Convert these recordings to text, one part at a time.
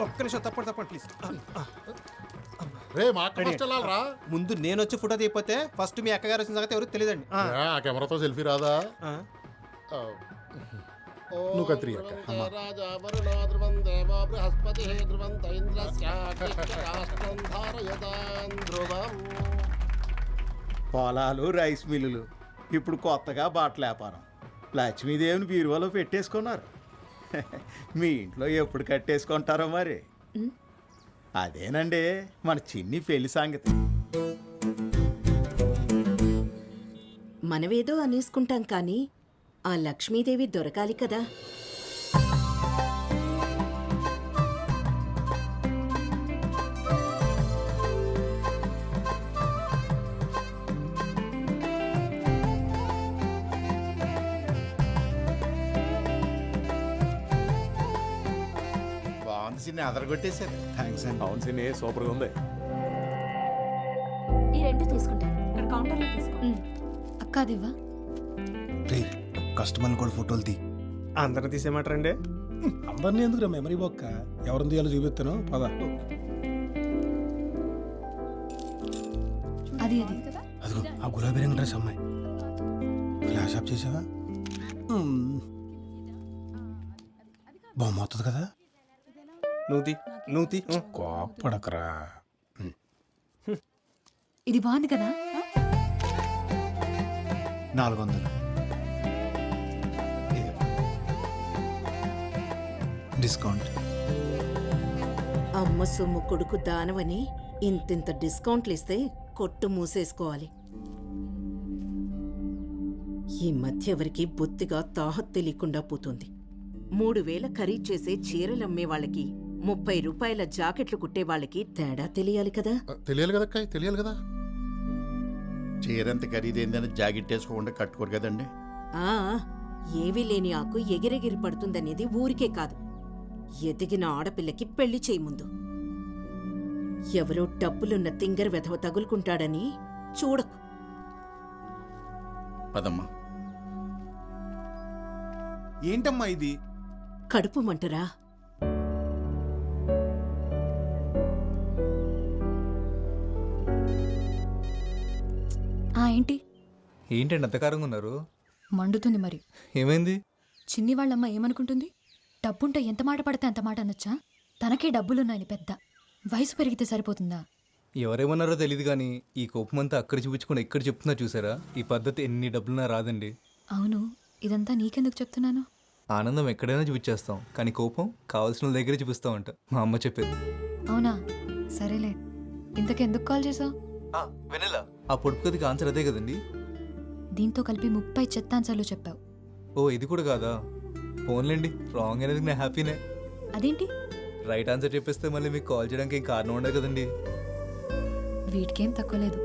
ఒక్క నిమిషం తప్పండి తప్పండి ప్లీజ్ రే మా అక్క ఫస్ట్ వెళ్ళాలరా. ముందు నేను వచ్చి ఫోటో తీయపోతే ఫస్ట్ మీ అక్కగారు వచ్చిన సంగతి ఎవరికి తెలియదండి. ఆ. కెమెరాతో సెల్ఫీ రాదా. నువ్వు అక్క ధ్రువం. పొలాలు రైస్ మిల్లులు. ఇప్పుడు కొత్తగా బట్టల వ్యాపారం లక్ష్మీదేవిని బీరువాలో పెట్టేసుకున్నారు. మీ ఇంట్లో ఎప్పుడు కట్టేసుకుంటారో మరి? అదేనండి మన చిన్ని పెళ్ళి సంగతి. మనమేదో అనేసుకుంటాం కానీ ఆ లక్ష్మీదేవి దొరకాలి కదా. సిన్ని అదరగొట్టేశారు. థ్యాంక్స్ అండి. అవును సినీ సూపర్గా ఉంది. ఈ రెండు తీసుకుంటాను ఇక్కడ కౌంటర్లో తీసుకో. అక్క అదివ్వా రే కస్టమర్లు కూడా ఫోటోలు తీ. అందరిని తీసేయమంటారండి? అందరినీ ఎందుకు మెమరీ బొక్క? ఎవరిని తీయాలో చూపిస్తాను. పద. అది అది. అదిగో ఆ గులాబీ రంగు డ్రెస్ అమ్మాయి. ఫ్లాష్ ఆఫ్ చేసావా. బొమ్మ అవుతుంది కదా? నువ్వు తీ. నువ్వు తీ. ఆ. కోపడకరా. ఇది బాగుంది కదా? నాలుగు వందలు డిస్కౌంట్. అమ్మ సొమ్ము కొడుకు దానవని ఇంతింత డిస్కౌంట్లు ఇస్తే కొట్టు మూసేసుకోవాలి. ఈ మధ్య ఎవరికి బొత్తిగా తాహత్ తెలియకుండా పోతుంది. మూడు వేల ఖరీదు చేసే చీరలమ్మే వాళ్ళకి ముప్పై రూపాయల జాకెట్లు కుట్టే వాళ్ళకి తేడా తెలియాలి కదా? తెలియాలి కదా అక్క తెలియాలి కదా? చీరంత ఖరీదైందని జాకెట్ వేసుకోకుండా కట్టుకోరు కదండి. ఆ ఏవీ లేని ఆకు ఎగిరెగిరి పడుతుందనేది ఊరికే కాదు. ఎదిగిన ఆడపిల్లకి పెళ్ళి చేయి ముందు. ఎవరో డబ్బులున్న తింగర వెధవ తగులుకుంటాడని చూడకు. పదమ్మా. ఏంటమ్మా ఇది? కడుపు మంటరా? ఏంటి? ఏంటండి అంతకారంగా ఉన్నారు? మండుతుంది మరి. ఏమైంది? చిన్ని వాళ్ళమ్మ ఏమనుకుంటుంది? డబ్బుంటే ఎంత మాట పడితే అంత మాట అనొచ్చా? తనకే డబ్బులున్నాయని పెద్ద. వయసు పెరిగితే సరిపోతుందా? ఎవరేమన్నారో తెలియదు కానీ ఈ కోపం అంతా అక్కడ చూపించుకుని ఎక్కడ చెప్తున్నా చూసారా? ఈ పద్ధతి ఎన్ని డబ్బులున్నా రాదండి. అవును ఇదంతా నీకెందుకు చెప్తున్నాను? ఆనందం ఎక్కడైనా చూపించేస్తాం కానీ కోపం కావాల్సిన దగ్గరే చూపిస్తామంట మా అమ్మ చెప్పేది. అవునా? సరేలే. ఇంతకెందుకు కాల్ చేసావు? వెనెలా ఆ పొడుపు కథకి ఆన్సర్ అదే కదండి. దీంతో కలిపి ముప్పై చెత్తాన్సర్లు చెప్పావు. ఓ ఇది కూడా కాదా? ఫోన్లేండి రాంగ్ అనేది నా హ్యాపీనే అదేంటి? రైట్ ఆన్సర్ చెప్పేస్తే మళ్ళీ మీకు కాల్ చేయడానికి ఏం కారణం ఉండదు కదండి. వీటికేం తక్కువ లేదు.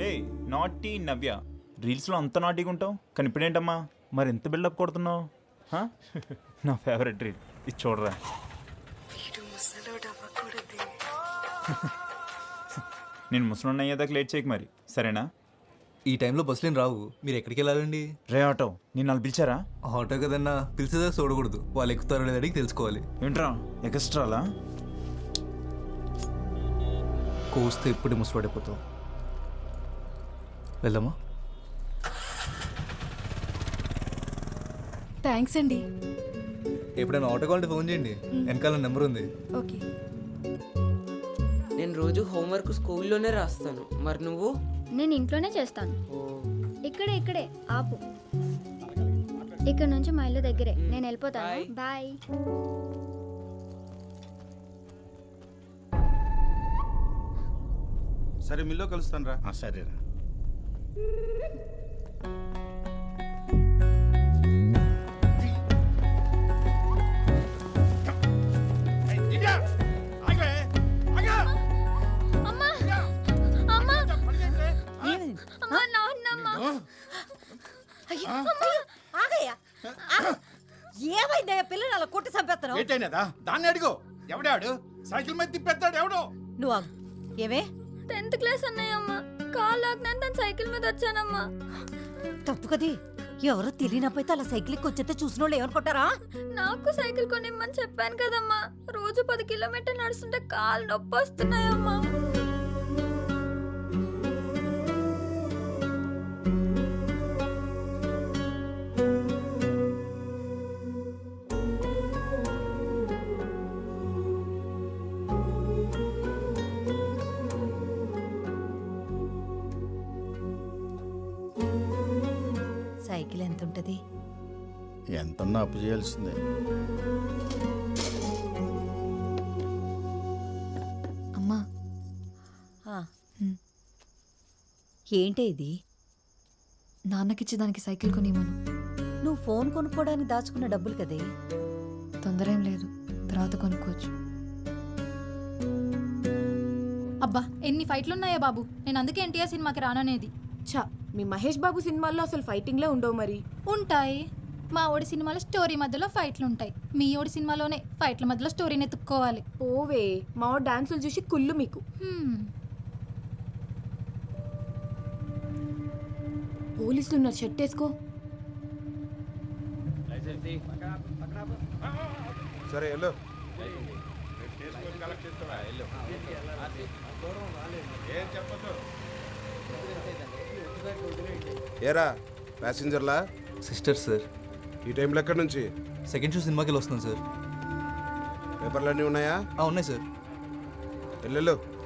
ఏ నాటీ నవ్య. రీల్స్లో అంత నాటీగా ఉంటావు? కానీ ఇప్పుడేంటమ్మా? మరి ఎంత బిల్డప్ కొడుతున్నావు? హా? నా ఫేవరెట్ రీల్ ఇది చూడరా. నేను ముసలి అయ్యేదాకా లేట్ చేయకు మరి. సరేనా? ఈ టైంలో బస్సులేం రావు. మీరు ఎక్కడికి వెళ్ళాలండి? రే ఆటో. నేను వాళ్ళు పిలిచారా? ఆటో కదన్నా. పిలిచేదా చూడకూడదు. వాళ్ళు ఎక్కుతారో లేదని తెలుసుకోవాలి. ఏంట్రా? ఎక్స్ట్రాలా? కోస్తే ఎప్పుడు ముసలాడిపోతావు. వెళ్దామా థ్యాంక్స్ అండి. ఎప్పుడైనా ఆటో కావాలంటే ఫోన్ చేయండి. వెనకాల నెంబర్ ఉంది. ఓకే. నేను రోజు హోంవర్క్ స్కూల్లోనే రాస్తాను. మరి నువ్వు? నేను ఇంట్లోనే చేస్తాను. ఇక్కడే ఇక్కడే ఆపు. ఇక్కడ నుంచి మా ఇల్లు దగ్గరే. నేను వెళ్ళిపోతాను. బాయ్. సరే మిల్లో కలుస్తాను రా ఆ, సరేరా. ఆగయ్యా. ఏమైందయ్యా పిల్లలు అలా కొట్టి చంపేస్తున్నావు? ఏంటైనదా? దాన్ని అడుగు. ఎవడాడు? సైకిల్ మీద తిప్పేస్తాడు ఎవడో? నువ్వు ఆగు. ఏమే? టెన్త్ క్లాస్ అన్నాయమ్మా కాల్ లాగ్నాను తను సైకిల్ మీద వచ్చానమ్మా. తప్పు కది. ఎవరో తెలియనపోతే అలా సైకిల్ వచ్చేస్తే చూసిన వాళ్ళు ఏమనుకుంటారా? నాకు సైకిల్ కొనిమ్మని చెప్పాను కదమ్మా. రోజు పది కిలోమీటర్ నడుస్తుంటే కాలు నొప్పి వస్తున్నాయమ్మా. ఎంత ఉంటది ఎంతన్నా అప్పు చేయాల్సిందే. అమ్మా. ఏంటే ఇది? నాన్నకిచ్చి దానికి సైకిల్ కొనివ్వను. నువ్వు ఫోన్ కొనుక్కోవడానికి దాచుకున్న డబ్బులు కదే? తొందర ఏం లేదు. తర్వాత కొనుక్కోవచ్చు. అబ్బా ఎన్ని ఫైట్లు ఉన్నాయా బాబు? నేను అందుకే ఎన్టీఆర్ సినిమాకి రాననేది. ఛా మీ మహేష్ బాబు సినిమాల్లో అసలు ఫైటింగ్లే ఉండవు మరి. ఉంటాయి. మా ఓడి సినిమాలో స్టోరీ మధ్యలో ఫైట్లు ఉంటాయి మీ ఓడి సినిమాలోనే ఫైట్ల మధ్యలో స్టోరీని ఎత్తుక్కోవాలి. ఓవే మా డాన్సులు చూసి కుళ్ళు మీకు. హ్మ్. పోలీసులు ఉన్నారు షర్ట్ వేసుకో. సరే వెళ్ళు. ఏరా ప్యాసింజర్లా సిస్టర్ సార్. ఈ టైంలో ఎక్కడి నుంచి? సెకండ్ షో సినిమాకి వెళ్ళి వస్తున్నాను సార్. పేపర్లన్నీ ఉన్నాయా? ఆ, ఉన్నాయి సార్. వెళ్ళు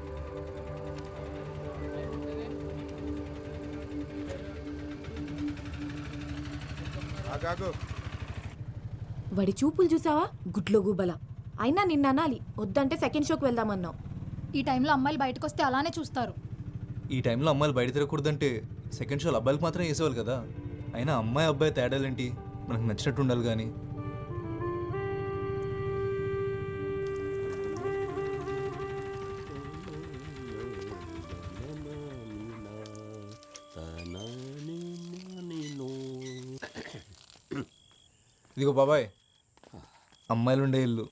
వాడి చూపులు చూసావా? గుడ్లో గుబల. అయినా నిన్న అనాలి. వద్దంటే సెకండ్ షోకి వెళ్దామన్నావు. ఈ టైంలో అమ్మాయిలు బయటకు వస్తే అలానే చూస్తారు. ఈ టైంలో అమ్మాయిలు బయట తిరగకూడదంటే సెకండ్ షోలు అబ్బాయిలకు మాత్రం వేసేవాళ్ళు కదా. అయినా అమ్మాయి అబ్బాయి తేడాలేంటి? మనకు నచ్చినట్టు ఉండాలి కానీ. ఇదిగో బాబాయ్ అమ్మాయిలు ఉండే ఇల్లు.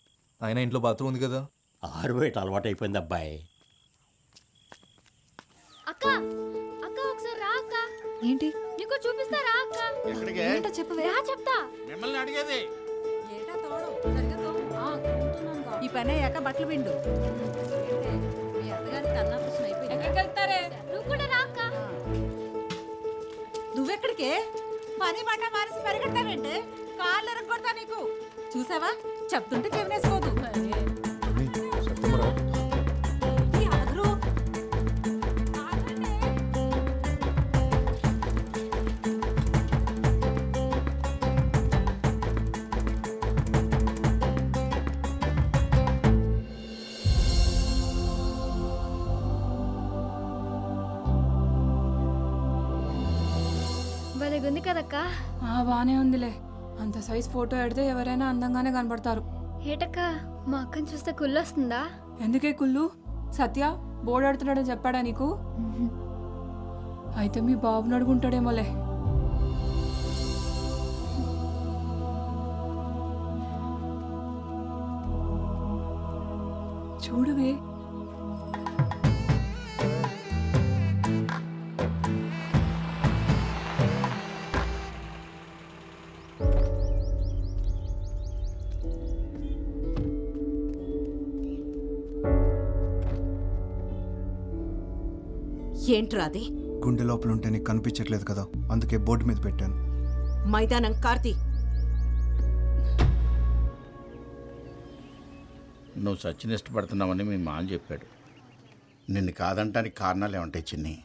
ఆయన ఇంట్లో బాత్రూమ్ ఉంది కదా. ఆరు బయట అలవాటు అయిపోయింది అబ్బాయి. ఏంటో చెప్పవే. రా చెప్తా. మిమ్మల్ని అడిగేది. ఈ పని అయ్యాక బట్టలు పిండు. మీ అత్తగారికి అన్నాపరేషన్ అయిపోయింది? నువ్వు కూడా రా అక్క. నువ్వెక్కడికే? పని మాట మానేసి పరిగెట్టావేంటే కాళ్ళు ఎరగొడతా నీకు. చూసావా? చెప్తుంటే చెవినేసుకోదు. భలేగుంది కదక్క? బానే ఉందిలే. అంత సైజ్ ఫోటో పెడితే ఎవరైనా అందంగానే కనబడతారు ఏటక్క? మా అక్కని చూస్తే కుళ్ళొస్తుందా? ఎందుకే కుళ్ళు? సత్య బోర్డు ఆడుతున్నాడని చెప్పాడా నీకు? అయితే మీ బాబుని అడుగుంటాడేమోలే. చూడువే ఏంట్రా అది? గుండె లోపల ఉంటే నీకు కనిపించట్లేదు కదా అందుకే బోర్డు మీద పెట్టాను. మైదానం కార్తీ. నువ్వు సచిన్ ఇష్టపడుతున్నావని మీ మామ చెప్పాడు. నిన్ను కాదంటానికి కారణాలు ఏమంటాయి చిన్ని?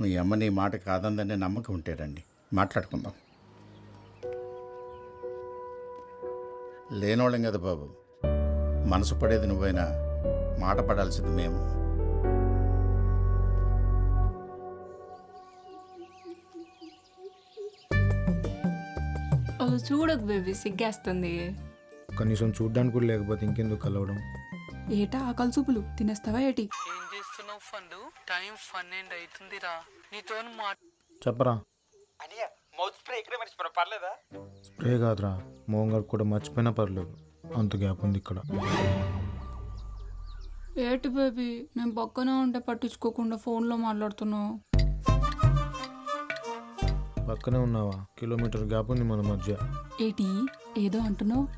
మీ అమ్మ నీ మాట కాదందనే నమ్మకం ఉంటే రండి మాట్లాడుకుందాం. లేనోళ్ళం కదా బాబు మనసు పడేది నువ్వైనా మాట పడాల్సింది మేము. అది చూడకు బేబీ సిగ్గేస్తుంది. కనీసం చూడ్డానికి కూడా లేకపోతే ఇంకెందుకు కలవడం? ఏటా ఆకలి చూపులు? తినేస్తావా ఏటి? ఏం చేస్తున్నావు ఫండు టైం పన్నెండు అవుతుందిరా నీతో మాట చెప్పరా. మౌత్ స్ప్రే ఇక్కడే మర్చిపోరా పర్లేదా? స్ప్రే కాదురా. మోహన్ కూడా మర్చిపోయినా పర్లేదు. అంత గ్యాప్ ఉంది ఇక్కడ. ఏటి బేబీ నేను పక్కనే ఉంటే పట్టించుకోకుండా ఫోన్లో మాట్లాడుతున్నావు. పక్కనే ఉన్నావా? కిలోమీటర్ గ్యాప్ ఉంది మన మధ్య. ఏటి? ఏదో అంటున్నావు?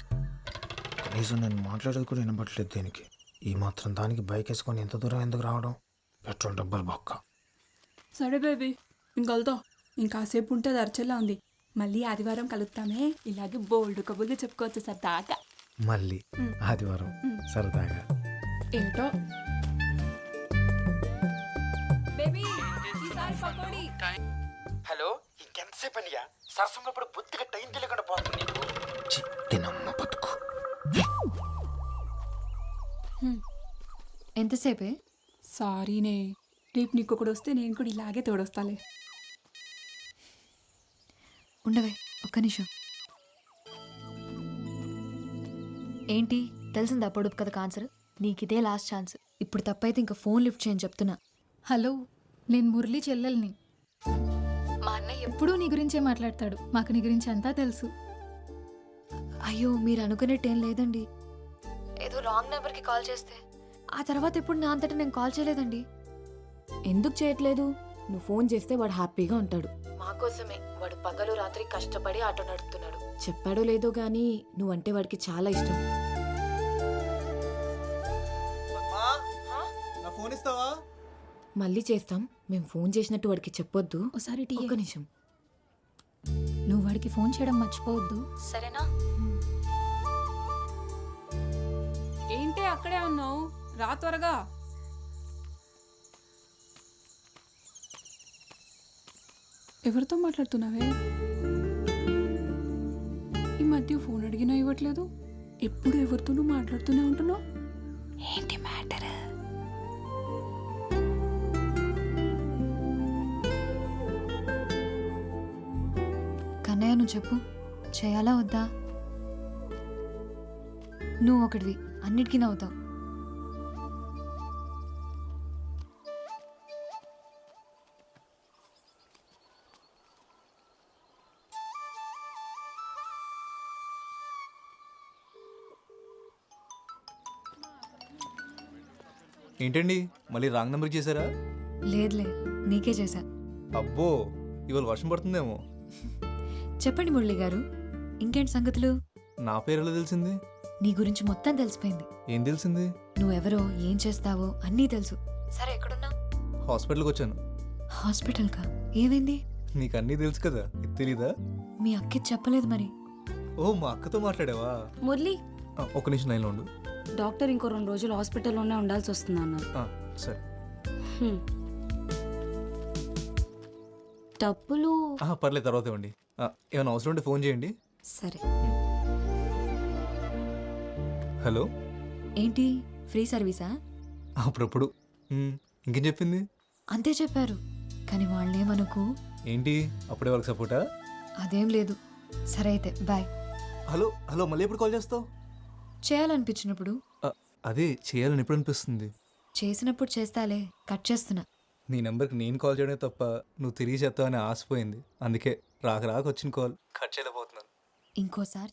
కనీసం నేను మాట్లాడేది కూడా వినపట్లేదు దీనికి. ఈ మాత్రం దానికి బైక్ వేసుకొని ఎంత దూరం ఎందుకు రావడం? పెట్రోల్ డబ్బులు బొక్క. సరే బేబీ ఇంకొల్తో ఇంకాసేపు ఉంటే దర్చలా ఉంది. మళ్ళీ ఆదివారం కలుస్తామే ఇలాగే బోల్డ్ కబుర్లు చెప్పుకోవచ్చు సరదాగా. మళ్ళీ ఆదివారం సరదాగా. ఏటో? ఇంకెంతసేపు అనియా బుద్ధిగా టైం తెలియకుండా పోతుంది నీకు? బతుకు. ఎంతసేపే? సారీనే. రేపు నీకు ఒకడు వస్తే నేను కూడా ఇలాగే తోడొస్తాలే. ఉండవే ఒక్క నిమిషం. ఏంటి? తెలిసిందా పొడుపు కథకు ఆన్సర్? నీకిదే last chance. ఇప్పుడు తప్పైతే ఇంకా ఫోన్ లిఫ్ట్ చేయని చెప్తున్నా. హలో నేను మురళి చెల్లెల్ని. మా అన్నయ్య ఎప్పుడూ నీ గురించే మాట్లాడతాడు. మాకు నీ గురించి అంతా తెలుసు. అయ్యో మీరు అనుకునేట్టేం లేదండి. ఏదో రాంగ్ నెంబర్కి కాల్ చేస్తే. ఆ తర్వాత ఎప్పుడు నా అంతటా నేను కాల్ చేయలేదండి. ఎందుకు చేయట్లేదు? నువ్వు ఫోన్ చేస్తే వాడు హ్యాపీగా ఉంటాడు. మా కోసమే. వాడు పగలు రాత్రి కష్టపడి ఆటో నడుపుతున్నాడు. చెప్పాడో లేదో గానీ నువ్వంటే వాడికి చాలా ఇష్టం. మళ్ళీ చేస్తాం. మేము ఫోన్ చేసినట్టు వాడికి చెప్పొద్దు. ఒకసారి టీ ఒక్క నిమిషం. నువ్వు వాడికి ఫోన్ చేయడం మర్చిపోవద్దు. సరేనా? ఏంటి అక్కడే ఉన్నావు? రా త్వరగా. ఎవరితో మాట్లాడుతున్నావే? ఈ మధ్య ఫోన్ అడిగినా ఇవ్వట్లేదు. ఎప్పుడు ఎవరితోనూ మాట్లాడుతూనే ఉంటున్నావు? ఏంటి మ్యాటర్? కన్నయ్య నువ్వు చెప్పు. చేయాలా వద్దా? నువ్వు ఒకటివి అన్నిటికీ నవ్వుతావు. ఏంటండి? మళ్ళీ రాంగ్ నెంబర్ చేశారా? లేదులే నీకే చేశా. అబ్బో ఇవాళ వర్షం పడుతుందేమో. చెప్పండి మురళి గారు ఇంకేంటి సంగతులు? నా పేరు ఎలా తెలిసింది? నీ గురించి మొత్తం తెలిసిపోయింది. ఏం తెలిసింది? నువ్వెవరో ఏం చేస్తావో అన్నీ తెలుసు. సరే ఎక్కడున్నా హాస్పిటల్కి వచ్చాను హాస్పిటల్కా? ఏమైంది? నీకు అన్నీ తెలుసు కదా ఇది తెలీదా? మీ అక్కి చెప్పలేదు మరి. ఓ మా అక్కతో మాట్లాడావా? మురళి! ఆ, ఒక్క నిమిషం లైన్లో ఉండు. డాక్టర్ ఇంకో రెండు రోజులు హాస్పిటల్లోనే ఉండాల్సి వస్తుంది అన్నారు. ఆ, సరే. హ్మ్. డబ్బులు ఆ, పర్లేదు తర్వాత ఇవ్వండి. ఏమైనా అవసరం ఉంటే ఫోన్ చేయండి. సరే. హలో? ఏంటి? ఫ్రీ సర్వీసా? అప్పుడప్పుడు. ఇంకేం చెప్పింది? అంతే చెప్పారు. కానీ వాళ్ళేమనుకు? ఏంటి? అప్పుడే వాళ్ళకి సపోర్టా? అదేం లేదు. సరే అయితే బాయ్. హలో హలో మళ్ళీ ఎప్పుడు కాల్ చేస్తావు? చేయాలనిపించినప్పుడు. అదే చేయాలని ఎప్పుడు అనిపిస్తుంది? చేసినప్పుడు చేస్తాలే కట్ చేస్తున్నా. నీ నెంబర్కి నేను కాల్ చేయడమే తప్ప నువ్వు తిరిగి చేస్తావని ఆశపోయింది. అందుకే రాక రాక వచ్చిన కాల్ కట్ చేయలేకపోతున్నాను. ఇంకోసారి